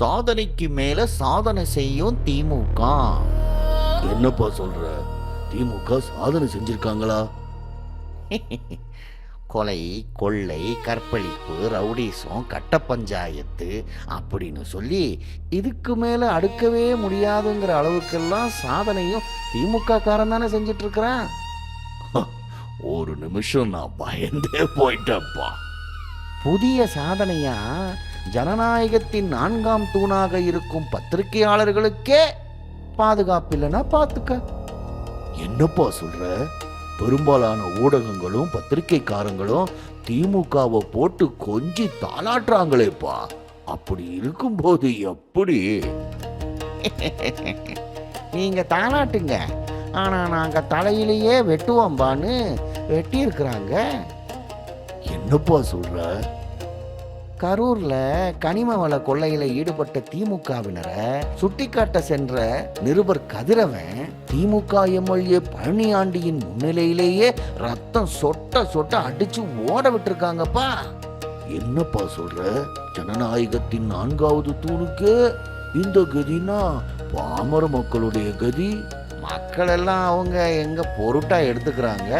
சாதனைக்கு மேல சாதனை செய்யும் திமுக. என்னப்பா சொல்ற? திமுக சாதனை செஞ்சிருக்காங்களா? கொலை கொள்ளை கற்பழிப்பு ரவுடிசம் கட்ட பஞ்சாயத்து அப்படின்னு சொல்லி இதுக்கு மேல அடுக்கவே முடியாதுங்கிற அளவுக்கெல்லாம் சாதனையும் திமுக காரன் தானே செஞ்சிட்டு இருக்கிறான் ஒரு நிமிஷம் நான் பயந்தே போயிட்டேன்ப்பா. புதிய சாதனையா? ஜனநாயகத்தின் நான்காம் தூணாக இருக்கும் பத்திரிகையாளர்களுக்கே பாதுகாப்பு இல்லைன்னா பார்த்துக்க என்னப்பா சொல்ற? பெரும்பாலான ஊடகங்களும் பத்திரிக்கைக்காரங்களும் திமுகவை போட்டு கொஞ்சி தாளாட்டுறாங்களேப்பா அப்படி இருக்கும்போது எப்படி? நீங்க தாளாட்டுங்க. ஆனா நாங்க தலையிலேயே வெட்டுவோம்பான்னு வெட்டி இருக்கிறாங்க என்னப்பா சொல்ற? கரூர்ல கனிம வள கொள்ளையில ஈடுபட்ட திமுகவினரை சுட்டிக்காட்ட சென்ற நிருபர் கதிரவன் திமுக எம்எல்ஏ பழனியாண்டியின் முன்னிலையிலேயே ரத்தம் சொட்ட சொட்ட அடிச்சு ஓட விட்டுருக்காங்கப்பா. என்னப்பா சொல்ற? ஜனநாயகத்தின் நான்காவது தூணுக்கு இந்த கதினா பாமர மக்களுடைய கதி? மக்கள் எல்லாம் அவங்க எங்க பொருட்டா எடுத்துக்கிறாங்க?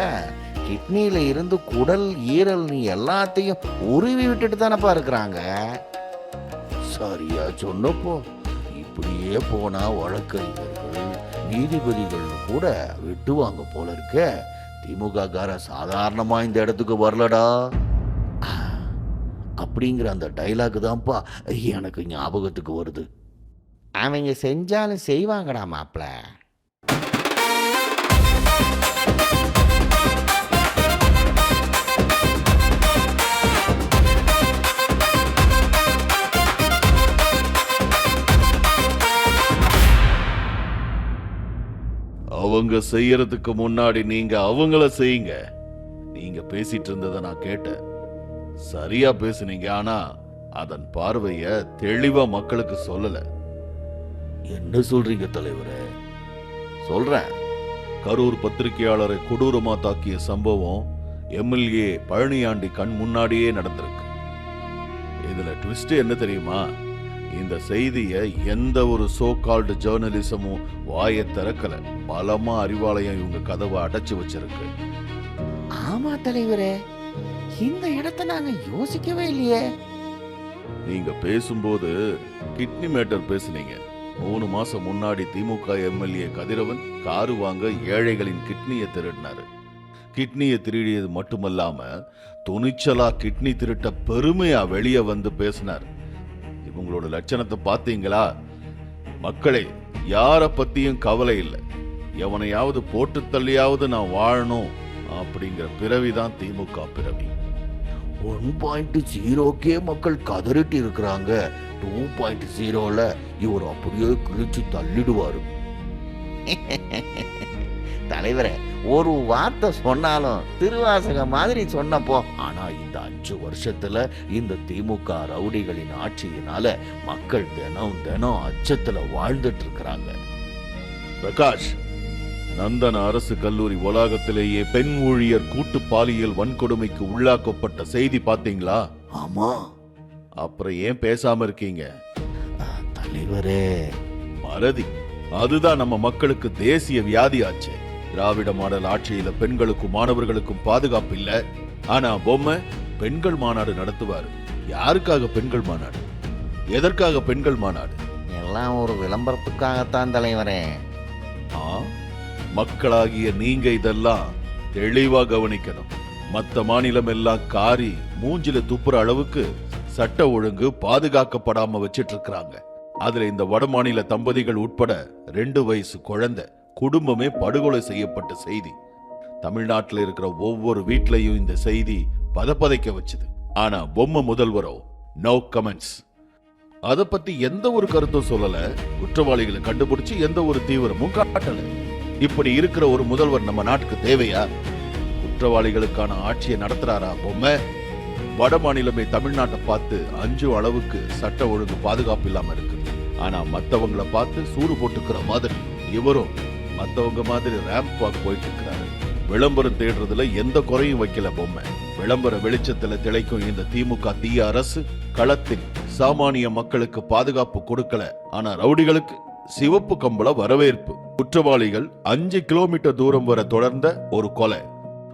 கிட்னியில இருந்து குடல் ஈரல் நீ எல்லாத்தையும் உருவி விட்டுட்டு தானப்பா இருக்கிறாங்க? சரியா சொன்னப்போ இப்படியே போனா வழக்கறிஞர்கள் நீதிபதிகள் கூட விட்டுவாங்க போல இருக்க. திமுக கார சாதாரணமா இந்த இடத்துக்கு வரலடா. அப்படிங்கிற அந்த டைலாக் தான்ப்பா எனக்கு ஞாபகத்துக்கு வருது. அவங்க செஞ்சாலும் செய்வாங்கடா மாப்பிள்ள. அவங்க செய்யறதுக்கு முன்னாடி நீங்க அவங்கள செய்யுங்க. நீங்க பேசிட்டு இருந்ததை நான் கேட்டேன். சரியா பேசுனீங்க ஆனா அதன் பார்வைய தெளிவா மக்களுக்கு சொல்லல. என்ன சொல்றீங்க தலைவரே? சொல்றேன். கரூர் பத்திரிகையாளரை கொடூரமா தாக்கிய சம்பவம் எம்எல்ஏ பழனியாண்டி கண் முன்னாடியே நடந்திருக்கு. இதுல ட்விஸ்ட் என்ன தெரியுமா? இந்த செய்திய எந்த ஒரு சோ கால்டு ஜேர்னலிசமும் வாயை திறக்கல. பலமா அறிவாலயம் இவங்க கதவை அடைச்சு வச்சிருக்கு. ஆமா தலைவரே இந்த இடத்த நாங்க யோசிக்கவே இல்லையே. நீங்க பேசும்போது கிட்னி மேட்டர் பேசுனீங்க. மூணு மாசம் முன்னாடி திமுக எம்எல்ஏ கதிரவன் காரு வாங்க ஏழைகளின் கிட்னியை திருடினாரு. கிட்னியை திருடியது மட்டுமல்லாம துணிச்சலா கிட்னி திருட்ட பெருமையா வெளியே வந்து பேசினார். இவங்களோட லட்சணத்தை பார்த்தீங்களா? மக்களே யார பத்தியும் கவலை இல்லை. எவனையாவது போட்டு தள்ளியாவது நான் வாழணும் அப்படிங்கிற பிறவிதான் திமுக பிறவி. ஒன் பாயிண்ட் ஜீரோக்கே மக்கள் கதறிட்டு இருக்கிறாங்க. டூ பாயிண்ட் ஜீரோல இவர் அப்படியே கிழிச்சு தள்ளிடுவாரு. தலைவரே ஒரு வார்த்தை சொன்னாலும் திருவாசகம் மாதிரி சொன்னப்போ ஆனா இந்த அஞ்சு வருஷத்துல இந்த திமுக ரவுடிகளின் ஆட்சியினால மக்கள் தினம் தினம் அச்சத்துல வாழ்ந்துட்டு இருக்கிறாங்க. பிரகாஷ் நந்தன அரசு கல்லூரி வளாகத்திலேயே பெண் ஊழியர் கூட்டு பாலியல் வன்கொடுமைக்கு உள்ளாக்கப்பட்ட செய்தி பாத்தீங்களா ஆமா. அப்புறம் ஏன் பேசாம இருக்கீங்க? தலைவரே. மறதி. அதுதான் நம்ம மக்களுக்கு தேசிய வியாதி ஆச்சு திராவிட மாடல் ஆட்சியில பெண்களுக்கும் மாணவர்களுக்கும் பாதுகாப்பு இல்ல. ஆனா பொம்மை பெண்கள் மாநாடு நடத்துவாரு. யாருக்காக பெண்கள் மாநாடு? எதற்காக பெண்கள் மாநாடு? எல்லாம் ஒரு விளம்பரத்துக்காகத்தான் தலைவரே. ஆ? மக்களாகிய நீங்க இதெல்லாம் தெளிவா கவனிக்கணும். மத்த மாநிலம் எல்லாம் காரி மூஞ்சில துப்புற அளவுக்கு சட்ட ஒழுங்கு பாதுகாக்கப்படாம வச்சிட்டு இருக்காங்க அதுல இந்த வட மாநில தம்பதிகள் உட்பட ரெண்டு வயசு குழந்தை. குடும்பமே படுகொலை செய்யப்பட்ட செய்தி. தமிழ்நாட்டுல இருக்கிற ஒவ்வொரு வீட்லயும் இந்த செய்தி பதப்பதைக்க வச்சுது. ஆனா பொம்மை முதல்வரோ நோ கமெண்ட்ஸ் அத பத்தி எந்த ஒரு கருத்தும் சொல்லல. குற்றவாளிகளை கண்டுபிடிச்சு எந்த ஒரு தீவிரமும் காட்டல. இப்படி இருக்கிற ஒரு முதல்வர் நம்ம நாட்டுக்கு தேவையா? குற்றவாளிகளுக்கான ஆட்சியை நடத்துறாரா பொம்மை? வட மாநிலமே தமிழ்நாட்டை பார்த்து அஞ்சு அளவுக்கு சட்ட ஒழுங்கு பாதுகாப்பு இல்லாம இருக்கு ஆனா மத்தவங்கள பார்த்து சூடு போட்டுக்கிற மாதிரி இவரும் மத்தவங்க மாதிரி ரேம்ப் வாக் போயிட்டு இருக்கிறாரு விளம்பரம் தேடுறதுல எந்த குறையும் வைக்கல பொம்மை. விளம்பர வெளிச்சத்துல திளைக்கும் இந்த திமுக தீய அரசு களத்தில் சாமானிய மக்களுக்கு பாதுகாப்பு கொடுக்கல. ஆனா ரவுடிகளுக்கு சிவப்பு கம்பள வரவேற்பு. குற்றவாளிகள் அஞ்சு கிலோமீட்டர் தூரம் வரை தொடர்ந்த ஒரு கொலை.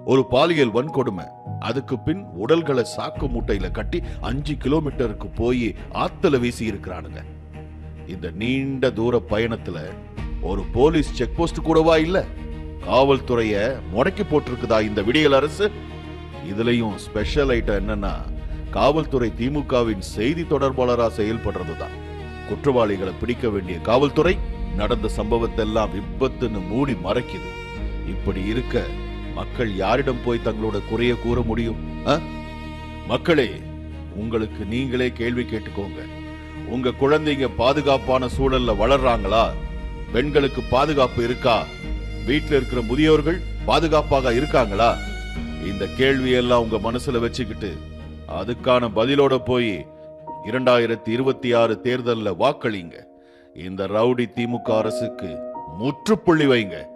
ஒரு பாலியல் வன்கொடுமை. அதுக்கு பின் உடல்களை சாக்கு மூட்டையில கட்டி அஞ்சு கிலோமீட்டருக்கு போய் ஆத்துல வீசி இருக்கிறானுங்க. இந்த நீண்ட தூர பயணத்துல ஒரு போலீஸ் செக் போஸ்ட் கூடவா இல்ல? காவல்துறைய முடக்கி போட்டிருக்குதா இந்த விடியல் அரசு? இதுலயும் ஸ்பெஷல் ஐட்டம் என்னன்னா காவல்துறை திமுகவின் செய்தி தொடர்பாளரா செயல்படுறதுதான். குற்றவாளிகளை பிடிக்க வேண்டிய காவல்துறை நடந்த சம்பவத்தை எல்லாம் விபத்துன்னு மூடி மறைக்குது. இப்படி இருக்க மக்கள் யாரிடம் போய் தங்களோட குறைய கூற முடியும்? ஆ? மக்களே உங்களுக்கு நீங்களே கேள்வி கேட்டுக்கோங்க. உங்க குழந்தைங்க பாதுகாப்பான சூழல்ல வளர்றாங்களா? பெண்களுக்கு பாதுகாப்பு இருக்கா? வீட்டில் இருக்கிற முதியோர்கள் பாதுகாப்பாக இருக்காங்களா? இந்த கேள்வியெல்லாம் உங்க மனசுல வச்சுக்கிட்டு அதுக்கான பதிலோட போய் இரண்டாயிரத்தி இருபத்தி ஆறு தேர்தல்ல வாக்களிங்க. இந்த ரவுடி திமுக அரசுக்கு முற்றுப்புள்ளி வைங்க.